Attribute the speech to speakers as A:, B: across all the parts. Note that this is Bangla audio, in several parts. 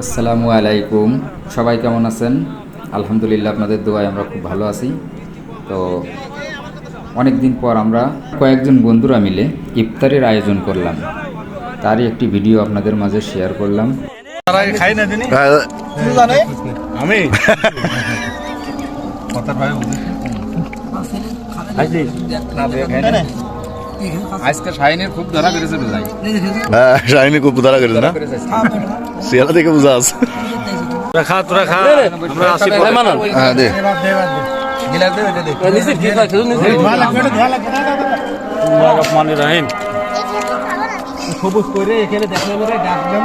A: আসসালামু আলাইকুম। সবাই কেমন আছেন? আলহামদুলিল্লাহ আপনাদের দোয়ায় আমরা খুব ভালো আছি। তো অনেক দিন পর আমরা কয়েকজন বন্ধুরা মিলে ইফতারের আয়োজন করলাম। তারই একটি ভিডিও আপনাদের মাঝে শেয়ার করলাম।
B: খাই না দিনি আমি
A: আজকে শাহিনের খুব ধরা করেছে বোঝাই।
C: হ্যাঁ শাহিনী খুব ধরা করেছে না? সিয়ারা দেখে বুঝা আছে।
B: তোরা খা তোরা খা। আমরা আসি পরে। মানান।
C: হ্যাঁ দে।
D: সবুজ করে এখানে দেখলে ডাকলাম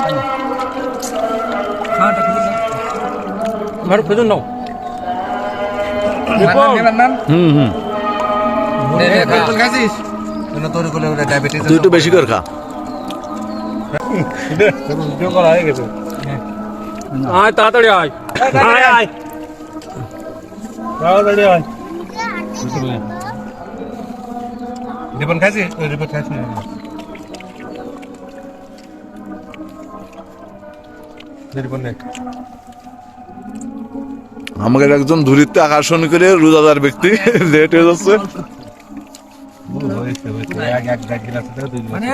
B: ঘর খুঁজুন নাও।
C: হুম হুম। তুই একটু বেশি করে খা।
B: ভিডিও করা হয়ে গেছে। আয় তাড়াতাড়ি আয়। আয় আয় তাড়াতাড়ি আয়। রিপন খাইছি? রিপন খাইছি রিপন নে
C: আমাকে একজন ধুরিতে আকর্ষণ করে রোজাদার ব্যক্তি লেট হয়ে যাচ্ছে।
D: মানে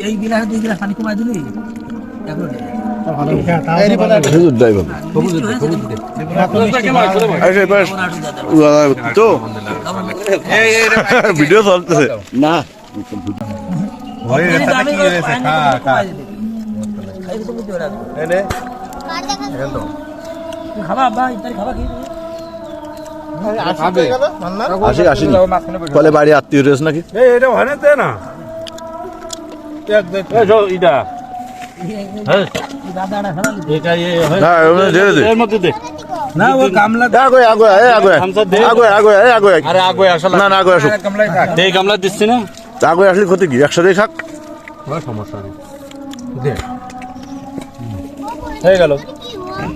D: এই গিলাস দুই গিলাস পানি কমাই দিলি?
C: ভিডিও চলতেছে। না।
B: হয়ে হয়েছে খা খা।
D: খাবা আব্বা ইত্যাদি খাবা কি?
C: আসি বাড়ি আত্মীয় রয়েছে নাকি?
B: এটা হয় না দে না। এক দে এই যাও ইটা। হ্যাঁ।
D: দাদা না
C: না এমনি দে দে
B: এর মধ্যে দে।
D: না ও গামলা
C: আগে আগে এই আগে
B: থামসা দে।
C: আগে আগে এই আগে
B: আরে আগে আসলে
C: না। না আগে আসুক
B: দে গামলা দিচ্ছি না।
C: আগে আসলে ক্ষতি কি? একসাথে খাক
B: কোনো সমস্যা নেই। হয়ে গেল।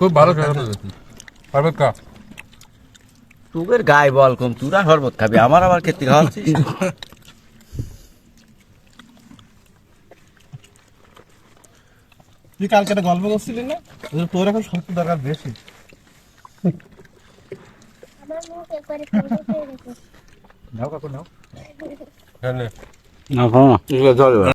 B: খুব ভালো পারবে কা
E: তোদের গায়ে বল কম তোরা শরবত খাবি আমার আবার খেতে খাওয়াচ্ছিস?
D: তুই কালকে একটা গল্প করছিলি না? তোর এখন শক্তি দরকার বেশি।
F: কালো হয়ে গেছে।
B: না